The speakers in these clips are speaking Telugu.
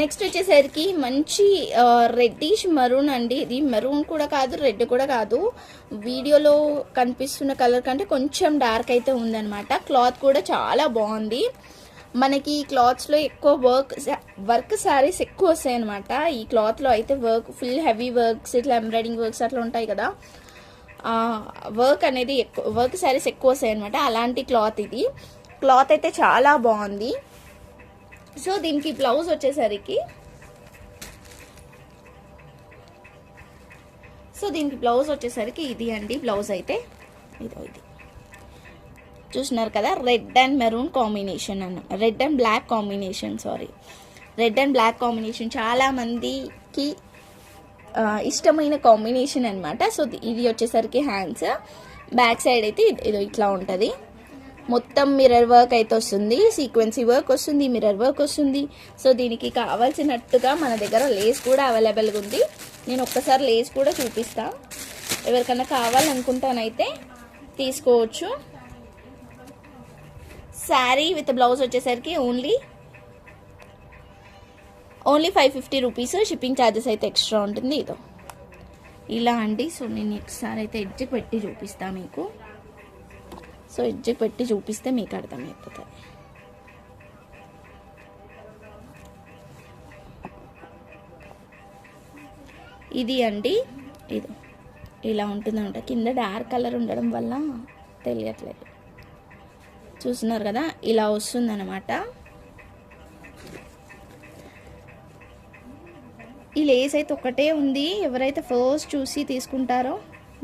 నెక్స్ట్ వచ్చేసరికి మంచి రెడ్డిష్ మరూన్ అండి. ఇది మెరూన్ కూడా కాదు రెడ్ కూడా కాదు. వీడియోలో కనిపిస్తున్న కలర్ కంటే కొంచెం డార్క్ అయితే ఉందన్నమాట. క్లాత్ కూడా చాలా బాగుంది. మనకి క్లాత్స్లో ఎక్కువ వర్క్ వర్క్ శారీస్ ఎక్కువ వస్తాయి అనమాట ఈ క్లాత్లో అయితే వర్క్ ఫుల్ హెవీ వర్క్స్ ఇట్లా ఎంబ్రాయిడింగ్ వర్క్స్ అట్లా ఉంటాయి కదా. వర్క్ అనేది ఎక్కువ వర్క్ శారీస్ ఎక్కువ వస్తాయి అనమాట అలాంటి క్లాత్ ఇది. క్లాత్ అయితే చాలా బాగుంది. సో దీనికి బ్లౌజ్ వచ్చేసరికి సో దీనికి బ్లౌజ్ వచ్చేసరికి ఇది అండి బ్లౌజ్ అయితే ఇదో ఇది. చూసినారు కదా రెడ్ అండ్ మెరూన్ కాంబినేషన్ అన్న red and black combination sorry. Red and black combination చాలా మందికి ఇష్టమైన కాంబినేషన్ అనమాట సో ఇది వచ్చేసరికి హ్యాండ్స్. బ్యాక్ సైడ్ అయితే ఇది ఇట్లా ఉంటుంది. మొత్తం మిర్రర్ వర్క్ అయితే వస్తుంది. సీక్వెన్సీ వర్క్ వస్తుంది మిర్రర్ వర్క్ వస్తుంది. సో దీనికి కావాల్సినట్టుగా మన దగ్గర లేస్ కూడా అవైలబుల్గా ఉంది. నేను ఒక్కసారి లేస్ కూడా చూపిస్తా. ఎవరికైనా కావాలనుకుంటానైతే తీసుకోవచ్చు. శారీ విత్ బ్లౌజ్ వచ్చేసరికి only only five fifty rupees shipping charges అయితే ఎక్స్ట్రా ఉంటుంది. ఇదో. ఇలా అండి. సో నేను ఒకసారి అయితే ఎడ్జ్ పెట్టి చూపిస్తాను మీకు. సో ఎడ్జ్కి పెట్టి చూపిస్తే మీకు అర్థమైపోతుంది ఇది అండి. ఇది ఇలా ఉంటుందంట. కింద డార్క్ కలర్ ఉండడం వల్ల తెలియట్లేదు. చూస్తున్నారు కదా ఇలా వస్తుందన్నమాట. ఈ లేస్ అయితే ఒకటే ఉంది. ఎవరైతే ఫస్ట్ చూసి తీసుకుంటారో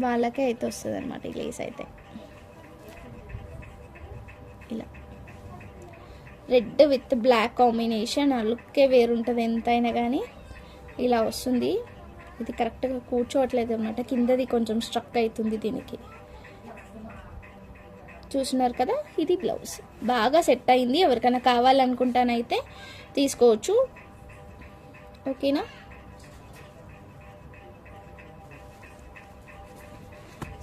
వాళ్ళకే అయితే వస్తుంది అనమాట ఈ లేస్ అయితే. ఇలా. రెడ్ విత్ బ్లాక్ కాంబినేషన్ ఆ లుక్కే వేరుంటుంది ఎంతైనా కానీ ఇలా వస్తుంది. ఇది కరెక్ట్గా కూర్చోవట్లేదు అనమాట కిందది కొంచెం స్ట్రక్ అవుతుంది దీనికి. చూస్తున్నారు కదా? ఇది బ్లౌజ్. బాగా సెట్ అయింది. ఎవరికైనా కావాలనుకుంటానైతే తీసుకోవచ్చు. ఓకేనా?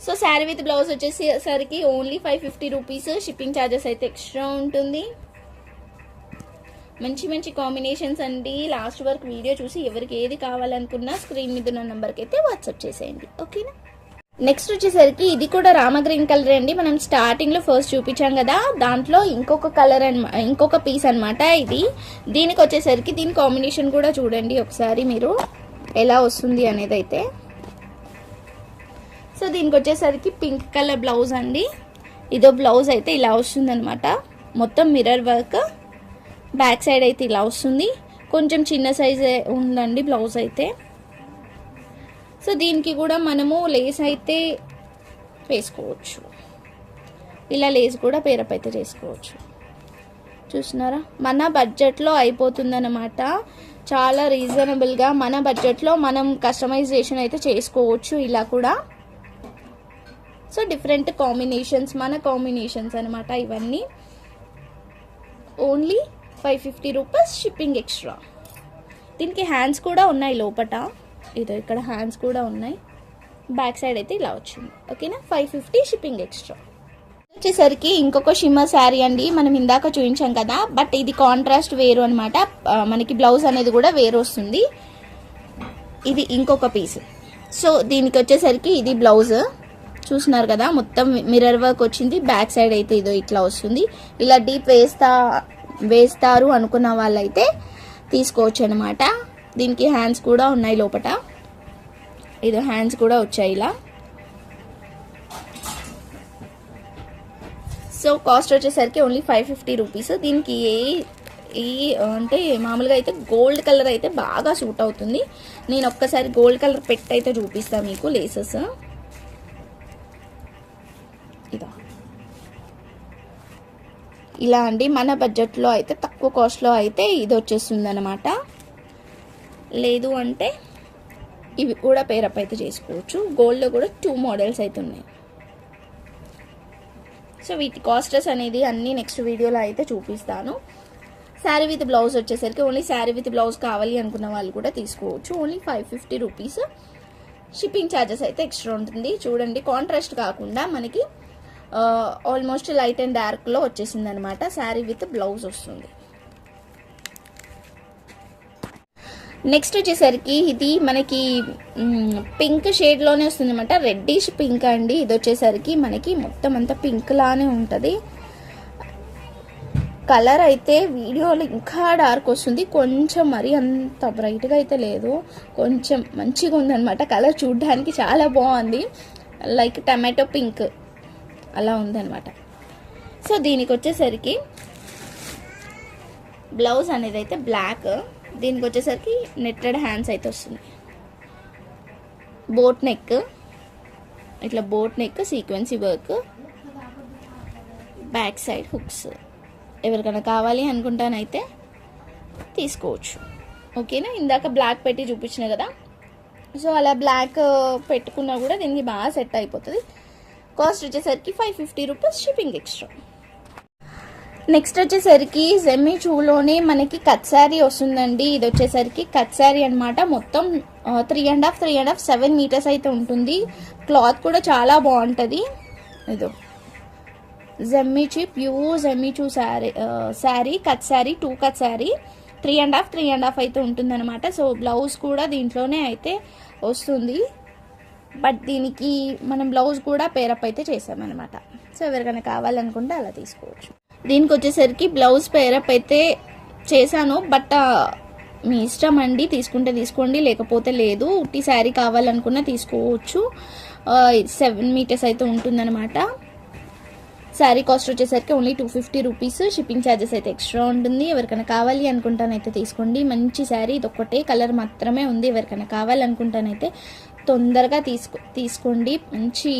సో శారీ విత్ బ్లౌజ్ వచ్చేసరికి only five fifty rupees. Shipping charges అయితే ఎక్స్ట్రా ఉంటుంది. మంచి మంచి కాంబినేషన్స్ అండి. లాస్ట్ వరకు వీడియో చూసి ఎవరికి ఏది కావాలనుకున్నా స్క్రీన్ మీద ఉన్న నెంబర్కి అయితే వాట్సాప్ చేసేయండి. ఓకేనా? నెక్స్ట్ వచ్చేసరికి ఇది కూడా రామ గ్రీన్ కలర్ అండి. మనం స్టార్టింగ్లో ఫస్ట్ చూపించాం కదా. దాంట్లో ఇంకొక కలర్ అనమా ఇంకొక పీస్ అనమాట ఇది. దీనికి వచ్చేసరికి దీని కాంబినేషన్ కూడా చూడండి ఒకసారి మీరు. ఎలా వస్తుంది అనేది అయితే. సో దీనికి వచ్చేసరికి పింక్ కలర్ బ్లౌజ్ అండి. ఇదో బ్లౌజ్ అయితే ఇలా వస్తుందనమాట మొత్తం మిర్రర్ వర్క్. బ్యాక్ సైడ్ అయితే ఇలా వస్తుంది. కొంచెం చిన్న సైజే ఉందండి బ్లౌజ్ అయితే. సో దీనికి కూడా మనము లేస్ అయితే వేసుకోవచ్చు. ఇలా లేస్ కూడా పేరప్ అయితే చేసుకోవచ్చు. చూస్తున్నారా? మన బడ్జెట్లో అయిపోతుందన్నమాట. చాలా రీజనబుల్గా మన బడ్జెట్లో మనం కస్టమైజేషన్ అయితే చేసుకోవచ్చు ఇలా కూడా. సో డిఫరెంట్ కాంబినేషన్స్ మన కాంబినేషన్స్ అనమాట ఇవన్నీ only five fifty rupees shipping extra దీనికి హ్యాండ్స్ కూడా ఉన్నాయి లోపట ఇదో ఇక్కడ హ్యాండ్స్ కూడా ఉన్నాయి బ్యాక్ సైడ్ అయితే ఇలా వచ్చింది ఓకేనా ఫైవ్ ఫిఫ్టీ షిప్పింగ్ ఎక్స్ట్రా వచ్చేసరికి ఇంకొక షిమ్మర్ శారీ అండి మనం ఇందాక చూపించాం కదా బట్ ఇది కాంట్రాస్ట్ వేరు అనమాట మనకి బ్లౌజ్ అనేది కూడా వేరు వస్తుంది ఇది ఇంకొక పీస్ సో దీనికి వచ్చేసరికి ఇది బ్లౌజ్ చూసినారు కదా మొత్తం మిర్రర్ వర్క్ వచ్చింది బ్యాక్ సైడ్ అయితే ఇదో ఇట్లా వస్తుంది. ఇలా డీప్ వేస్తా వేస్తారు అనుకున్న వాళ్ళైతే తీసుకోవచ్చు అనమాట దీనికి హ్యాండ్స్ కూడా ఉన్నాయి లోపల ఇది హ్యాండ్స్ కూడా వచ్చాయి ఇలా. సో కాస్ట్ వచ్చేసరికి ఓన్లీ ఫైవ్ ఫిఫ్టీ రూపీస్ దీనికి ఏ ఈ అంటే మామూలుగా అయితే గోల్డ్ కలర్ అయితే బాగా సూట్ అవుతుంది. నేను ఒక్కసారి గోల్డ్ కలర్ పెట్టి అయితే చూపిస్తాను మీకు లేసెస్ ఇదా. ఇలా అండి మన బడ్జెట్లో అయితే తక్కువ కాస్ట్లో అయితే ఇది వచ్చేస్తుంది అనమాట లేదు అంటే ఇవి కూడా పేరప్ అయితే చేసుకోవచ్చు. గోల్డ్లో కూడా టూ మోడల్స్ అయితే ఉన్నాయి. సో వీటి కాస్టెస్ అనేది అన్నీ నెక్స్ట్ వీడియోలో అయితే చూపిస్తాను. శారీ విత్ బ్లౌజ్ వచ్చేసరికి ఓన్లీ శారీ విత్ బ్లౌజ్ కావాలి అనుకున్న వాళ్ళు కూడా తీసుకోవచ్చు. Only five fifty rupees shipping charges అయితే ఎక్స్ట్రా ఉంటుంది. చూడండి కాంట్రాస్ట్ కాకుండా మనకి ఆల్మోస్ట్ లైట్ అండ్ డార్క్లో వచ్చేసింది అనమాట శారీ విత్ బ్లౌజ్ వస్తుంది. నెక్స్ట్ వచ్చేసరికి ఇది మనకి పింక్ షేడ్లోనే వస్తుంది అనమాట రెడ్డిష్ పింక్ అండి. ఇది వచ్చేసరికి మనకి మొత్తం అంతా పింక్ లానే ఉంటుంది. కలర్ అయితే వీడియోలో ఇంకా డార్క్ వస్తుంది. కొంచెం మరి అంత బ్రైట్గా అయితే లేదు. కొంచెం మంచిగా ఉందన్నమాట కలర్ చూడడానికి చాలా బాగుంది. లైక్ టమాటో పింక్ అలా ఉందన్నమాట. సో దీనికి వచ్చేసరికి బ్లౌజ్ అనేది అయితే బ్లాక్ దీనికి వచ్చేసరికి నెట్టెడ్ హ్యాండ్స్ అయితే వస్తుంది. బోట్ నెక్ ఇట్లా boat neck sequence work back side hooks. ఎవరికైనా కావాలి అనుకుంటానైతే తీసుకోవచ్చు. ఓకేనా? ఇందాక బ్లాక్ పెట్టి చూపించిన కదా. సో అలా బ్లాక్ పెట్టుకున్నా కూడా దీనికి బాగా సెట్ అయిపోతుంది. కాస్ట్ వచ్చేసరికి five fifty rupees shipping extra next వచ్చేసరికి సెమీ చూలోనే మనకి కట్ శారీ వస్తుందండి. ఇది వచ్చేసరికి కట్ శారీ అనమాట మొత్తం three and half three and half seven metres అయితే ఉంటుంది. క్లాత్ కూడా చాలా బాగుంటుంది. ఇదో. Jimmy Choo pure Jimmy Choo sari sari cut sari two cut sari three and half three and half అయితే ఉంటుందన్నమాట. సో బ్లౌజ్ కూడా దీంట్లోనే అయితే వస్తుంది. బట్ దీనికి మనం బ్లౌజ్ కూడా పేరప్ అయితే చేసామన్నమాట. సో ఎవరికైనా కావాలనుకుంటే అలా తీసుకోవచ్చు. దీనికి వచ్చేసరికి బ్లౌజ్ పేరప్ అయితే చేశాను. బట్ మీ ఇష్టం అండి తీసుకుంటే తీసుకోండి లేకపోతే లేదు ఉట్టి శారీ కావాలనుకున్నా తీసుకోవచ్చు. సెవెన్ మీటర్స్ అయితే ఉంటుందన్నమాట. శారీ కాస్ట్ వచ్చేసరికి only two fifty rupees shipping charges అయితే ఎక్స్ట్రా ఉంటుంది. ఎవరికైనా కావాలి అనుకుంటానైతే తీసుకోండి. మంచి శారీ ఇది ఒక్కటే కలర్ మాత్రమే ఉంది. ఎవరికైనా కావాలనుకుంటానైతే తొందరగా తీసుకో తీసుకోండి. మంచి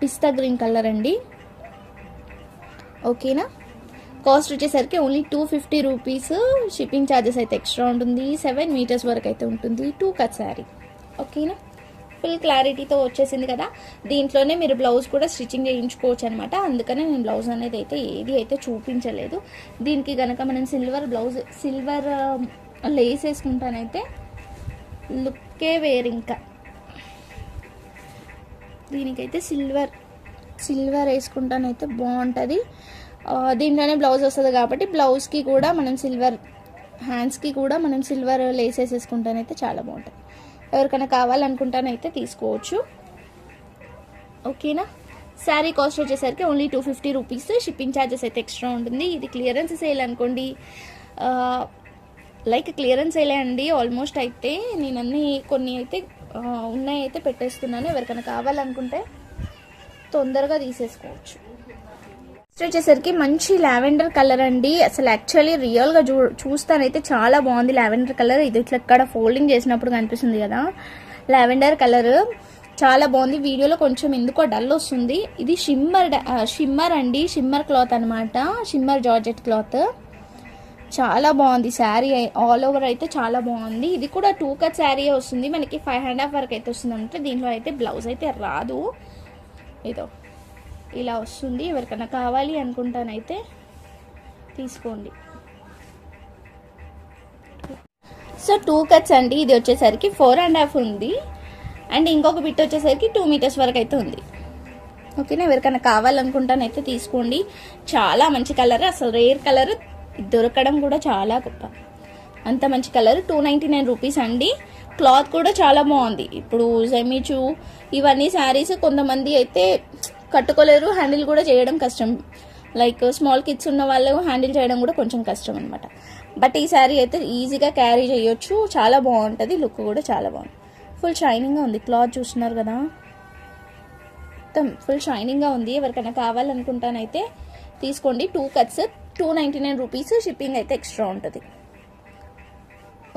పిస్తా గ్రీన్ కలర్ అండి. ఓకేనా? కాస్ట్ వచ్చేసరికి only two fifty rupees. Shipping charges అయితే ఎక్స్ట్రా ఉంటుంది. సెవెన్ మీటర్స్ వరకు అయితే ఉంటుంది. Two cut sari. ఓకేనా? ఫుల్ క్లారిటీతో వచ్చేసింది కదా. దీంట్లోనే మీరు బ్లౌజ్ కూడా స్టిచ్చింగ్ చేయించుకోవచ్చు అనమాట అందుకనే నేను బ్లౌజ్ అనేది అయితే ఏది అయితే చూపించలేదు. దీనికి కనుక మనం సిల్వర్ బ్లౌజ్ సిల్వర్ లేస్ వేసుకుంటానైతే లుక్కే వేరు ఇంకా. దీనికైతే సిల్వర్ సిల్వర్ వేసుకుంటానైతే బాగుంటుంది. దీంట్లోనే బ్లౌజ్ వస్తుంది కాబట్టి బ్లౌజ్కి కూడా మనం సిల్వర్ హ్యాండ్స్కి కూడా మనం సిల్వర్ లేస్ వేసేసుకుంటానైతే చాలా బాగుంటుంది. ఎవరికైనా కావాలనుకుంటానైతే తీసుకోవచ్చు. ఓకేనా? శారీ కాస్ట్ వచ్చేసరికి only two fifty rupees. Shipping charges అయితే ఎక్స్ట్రా ఉంటుంది. ఇది క్లియరెన్స్ సేల్ అనుకోండి. లైక్ క్లియరెన్స్ సేలే అండి. ఆల్మోస్ట్ అయితే నేను అన్నీ కొన్ని అయితే ఉన్నాయి అయితే పెట్టేస్తున్నాను. ఎవరికైనా కావాలనుకుంటే తొందరగా తీసేసుకోవచ్చు. నెక్స్ట్ వచ్చేసరికి మంచి లావెండర్ కలర్ అండి. అసలు యాక్చువల్లీ రియల్గా చూ చూస్తానైతే చాలా బాగుంది లావెండర్ కలర్. ఇది ఇట్లా ఇక్కడ ఫోల్డింగ్ చేసినప్పుడు కనిపిస్తుంది కదా. లావెండర్ కలర్ చాలా బాగుంది. వీడియోలో కొంచెం ఎందుకో డల్ వస్తుంది. ఇది షిమ్మర్ షిమ్మర్ అండి. షిమ్మర్ క్లాత్ అనమాట షిమ్మర్ జార్జెట్ క్లాత్. చాలా బాగుంది. శారీ ఆల్ ఓవర్ అయితే చాలా బాగుంది. ఇది కూడా టూ కట్ శారీ వస్తుంది? మనకి ఫైవ్ అండ్ హాఫ్ వరకు అయితే వస్తుంది అంటే దీంట్లో అయితే బ్లౌజ్ అయితే రాదు. ఇదో ఇలా వస్తుంది. ఎవరికైనా కావాలి అనుకుంటానైతే తీసుకోండి. సో టూ కట్స్ అండి. ఇది వచ్చేసరికి ఫోర్ అండ్ హాఫ్ ఉంది. అండ్ ఇంకొక బిట్ వచ్చేసరికి టూ మీటర్స్ వరకు అయితే ఉంది. ఓకేనా? ఎవరికైనా కావాలనుకుంటానైతే తీసుకోండి. చాలా మంచి కలర్ అసలు రేర్ కలర్ దొరకడం కూడా చాలా గొప్ప. అంత మంచి colour two ninety nine rupees అండి. క్లాత్ కూడా చాలా బాగుంది. ఇప్పుడు జమీచు ఇవన్నీ శారీస్ కొంతమంది అయితే కట్టుకోలేరు హ్యాండిల్ కూడా చేయడం కష్టం. లైక్ స్మాల్ కిడ్స్ ఉన్న వాళ్ళు హ్యాండిల్ చేయడం కూడా కొంచెం కష్టం అనమాట బట్ ఈ శారీ అయితే ఈజీగా క్యారీ చేయొచ్చు. చాలా బాగుంటుంది. లుక్ కూడా చాలా బాగుంది. ఫుల్ షైనింగ్గా ఉంది. క్లాత్ చూస్తున్నారు కదా? మొత్తం ఫుల్ షైనింగ్గా ఉంది. ఎవరికైనా కావాలనుకుంటానైతే తీసుకోండి. Two cuts two ninety nine rupees shipping అయితే ఎక్స్ట్రా ఉంటుంది.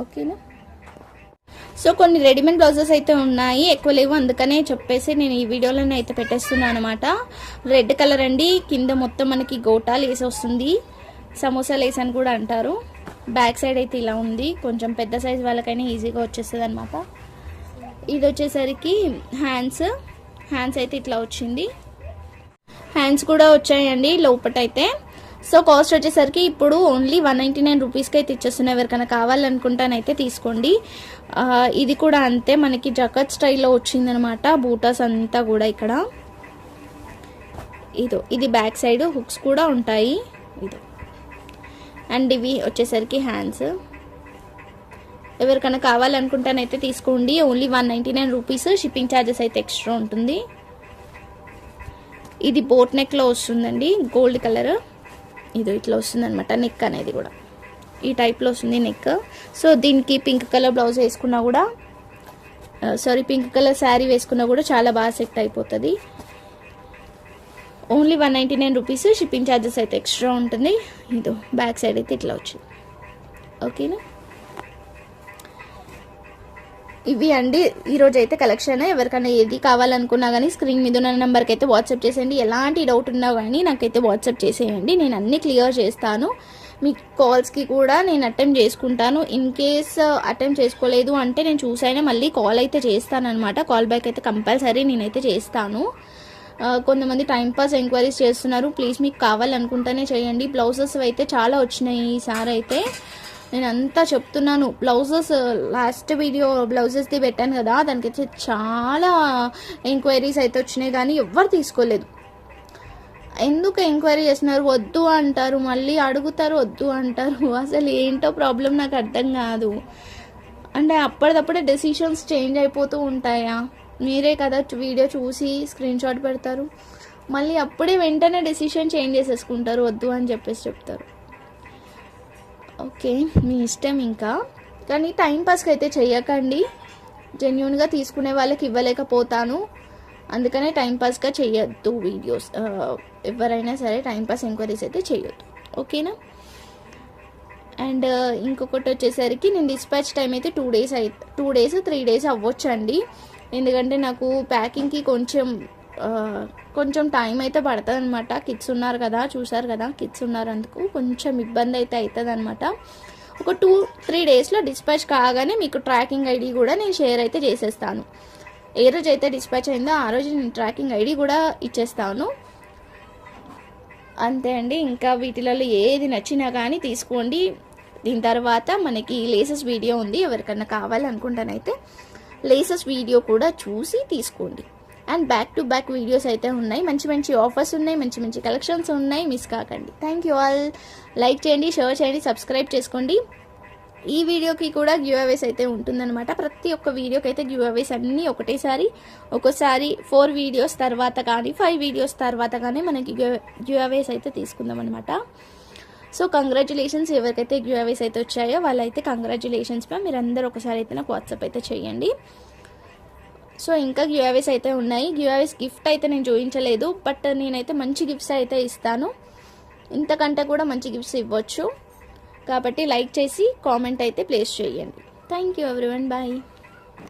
ఓకేనా? సో కొన్ని రెడీమేడ్ బ్లౌజెస్ అయితే ఉన్నాయి ఎక్కువ లేవు. అందుకనే చెప్పేసి నేను ఈ వీడియోలోనే అయితే పెట్టేస్తున్నాను అనమాట రెడ్ కలర్ అండి కింద మొత్తం మనకి గోటా లేస్ వస్తుంది. సమోసా లేస్ అని కూడా అంటారు. బ్యాక్ సైడ్ అయితే ఇలా ఉంది. కొంచెం పెద్ద సైజ్ వాళ్ళకైనా ఈజీగా వచ్చేస్తుంది అనమాట ఇది వచ్చేసరికి హ్యాండ్స్. హ్యాండ్స్ అయితే ఇట్లా వచ్చింది. హ్యాండ్స్ కూడా వచ్చాయండి లోపట అయితే. సో కాస్ట్ వచ్చేసరికి ఇప్పుడు ఓన్లీ వన్ నైంటీ నైన్ రూపీస్కి అయితే ఇచ్చేస్తున్నాయి ఎవరికైనా కావాలనుకుంటానైతే తీసుకోండి. ఇది కూడా అంతే. మనకి జకత్ స్టైల్లో వచ్చిందనమాట. బూటాస్ అంతా కూడా ఇక్కడ. ఇదో ఇది బ్యాక్ సైడ్ హుక్స్ కూడా ఉంటాయి. ఇదో. అండ్ ఇవి వచ్చేసరికి హ్యాండ్స్. ఎవరికైనా కావాలనుకుంటానైతే తీసుకోండి. Only one ninety nine rupees shipping charges అయితే ఎక్స్ట్రా ఉంటుంది. ఇది బోట్ నెక్లో వస్తుందండి. గోల్డ్ కలర్ ఇది ఇట్లా వస్తుంది అనమాట నెక్ అనేది కూడా. ఈ టైప్లో వస్తుంది నెక్ సో దీనికి పింక్ కలర్ బ్లౌజ్ వేసుకున్నా కూడా సారీ పింక్ కలర్ శారీ వేసుకున్నా కూడా చాలా బాగా సెట్ అయిపోతుంది. Only one ninety nine rupees shipping charges అయితే ఎక్స్ట్రా ఉంటుంది. ఇదో బ్యాక్ సైడ్ అయితే ఇట్లా వచ్చింది. ఓకేనా ఇవి అండి. ఈరోజు అయితే కలెక్షన్ ఎవరికైనా ఏది కావాలనుకున్నా కానీ స్క్రీన్ మీద ఉన్న నెంబర్కి అయితే వాట్సాప్ చేసేయండి. ఎలాంటి డౌట్ ఉన్నా కానీ నాకైతే వాట్సాప్ చేసేయండి. నేను అన్నీ క్లియర్ చేస్తాను. మీ కాల్స్కి కూడా నేను అటెంప్ట్ చేసుకుంటాను. ఇన్ కేస్ అటెంప్ట్ చేసుకోలేదు అంటే నేను చూసైనా మళ్ళీ కాల్ అయితే చేస్తానమాట కాల్ బ్యాక్ అయితే కంపల్సరీ నేనైతే చేస్తాను. Uh, కొంతమంది టైంపాస్ ఎంక్వైరీస్ చేస్తున్నారు. ప్లీజ్ మీకు కావాలనుకుంటేనే చేయండి. బ్లౌజెస్ అయితే చాలా వచ్చినాయి ఈసారి అయితే నేను అంతా చెప్తున్నాను. బ్లౌజెస్ uh, లాస్ట్ వీడియో బ్లౌజెస్ది పెట్టాను కదా దానికి వచ్చి చాలా ఎంక్వైరీస్ అయితే వచ్చినాయి కానీ ఎవ్వరు తీసుకోలేదు. ఎందుకు ఎంక్వైరీ చేస్తున్నారు? వద్దు అంటారు మళ్ళీ అడుగుతారు వద్దు అంటారు. అసలు ఏంటో ప్రాబ్లం నాకు అర్థం కాదు. అంటే అప్పటిదప్పుడే డెసిషన్స్ చేంజ్ అయిపోతూ ఉంటాయా? మీరే కదా వీడియో చూసి స్క్రీన్ షాట్ పెడతారు. మళ్ళీ అప్పుడే వెంటనే డెసిషన్ చేంజ్ చేసేసుకుంటారు వద్దు అని చెప్పేసి చెప్తారు. ఓకే మీ ఇష్టం ఇంకా. కానీ టైం పాస్కి అయితే చెయ్యకండి. జెన్యున్గా తీసుకునే వాళ్ళకి ఇవ్వలేకపోతాను. అందుకనే టైంపాస్గా చెయ్యొద్దు వీడియోస్. ఎవరైనా సరే టైంపాస్ ఎంక్వైరీస్ అయితే చేయొద్దు ఓకేనా? అండ్ ఇంకొకటి వచ్చేసరికి నేను డిస్పాచ్ టైం అయితే టూ డేస్ అయి టూ డేస్ త్రీ డేస్ అవ్వచ్చు అండి ఎందుకంటే నాకు ప్యాకింగ్కి కొంచెం కొంచెం టైం అయితే పడుతుంది అనమాట కిడ్స్ ఉన్నారు కదా చూసారు కదా కిడ్స్ ఉన్నారు అందుకు కొంచెం ఇబ్బంది అయితే అవుతుంది అనమాట ఒక టూ త్రీ డేస్లో డిస్పాచ్ కాగానే మీకు ట్రాకింగ్ ఐడి కూడా నేను షేర్ అయితే చేసేస్తాను. ఏ రోజు అయితే డిస్పాచ్ అయిందో ఆ రోజు నేను ట్రాకింగ్ ఐడి కూడా ఇచ్చేస్తాను. అంతే అండి. ఇంకా వీటిలలో ఏది నచ్చినా కానీ తీసుకోండి. దీని తర్వాత మనకి లేసెస్ వీడియో ఉంది. ఎవరికన్నా కావాలనుకుంటానైతే లేసెస్ వీడియో కూడా చూసి తీసుకోండి. And back to back videos అయితే ఉన్నాయి. మంచి మంచి ఆఫర్స్ ఉన్నాయి మంచి మంచి కలెక్షన్స్ ఉన్నాయి. మిస్ కాకండి. థ్యాంక్ యూ ఆల్ లైక్ చేయండి షేర్ చేయండి సబ్స్క్రైబ్ చేసుకోండి. ఈ వీడియోకి కూడా గివ్ అవేస్ అయితే ఉంటుందన్నమాట. ప్రతి ఒక్క వీడియోకి అయితే గివ్ అవేస్ అన్నీ ఒకటేసారి ఒకసారి ఫోర్ వీడియోస్ తర్వాత కానీ ఫైవ్ వీడియోస్ తర్వాత కానీ మనకి గివ్ అవేస్ అయితే తీసుకుందాం అనమాట సో కంగ్రాచులేషన్స్ ఎవరికైతే గివ్ అవేస్ అయితే వచ్చాయో వాళ్ళైతే కంగ్రాచులేషన్స్ మ్యామ్ మీరు ఒకసారి అయితే నాకు వాట్సాప్ అయితే చేయండి. సో ఇంకా గివ్ అయితే ఉన్నాయి. గివ్ గిఫ్ట్ అయితే నేను చూపించలేదు బట్ నేనైతే మంచి గిఫ్ట్స్ అయితే ఇస్తాను. ఇంతకంటే కూడా మంచి గిఫ్ట్స్ ఇవ్వచ్చు. కాబట్టి లైక్ చేసి కామెంట్ అయితే ప్లేస్ చేయండి. Thank you everyone. బాయ్.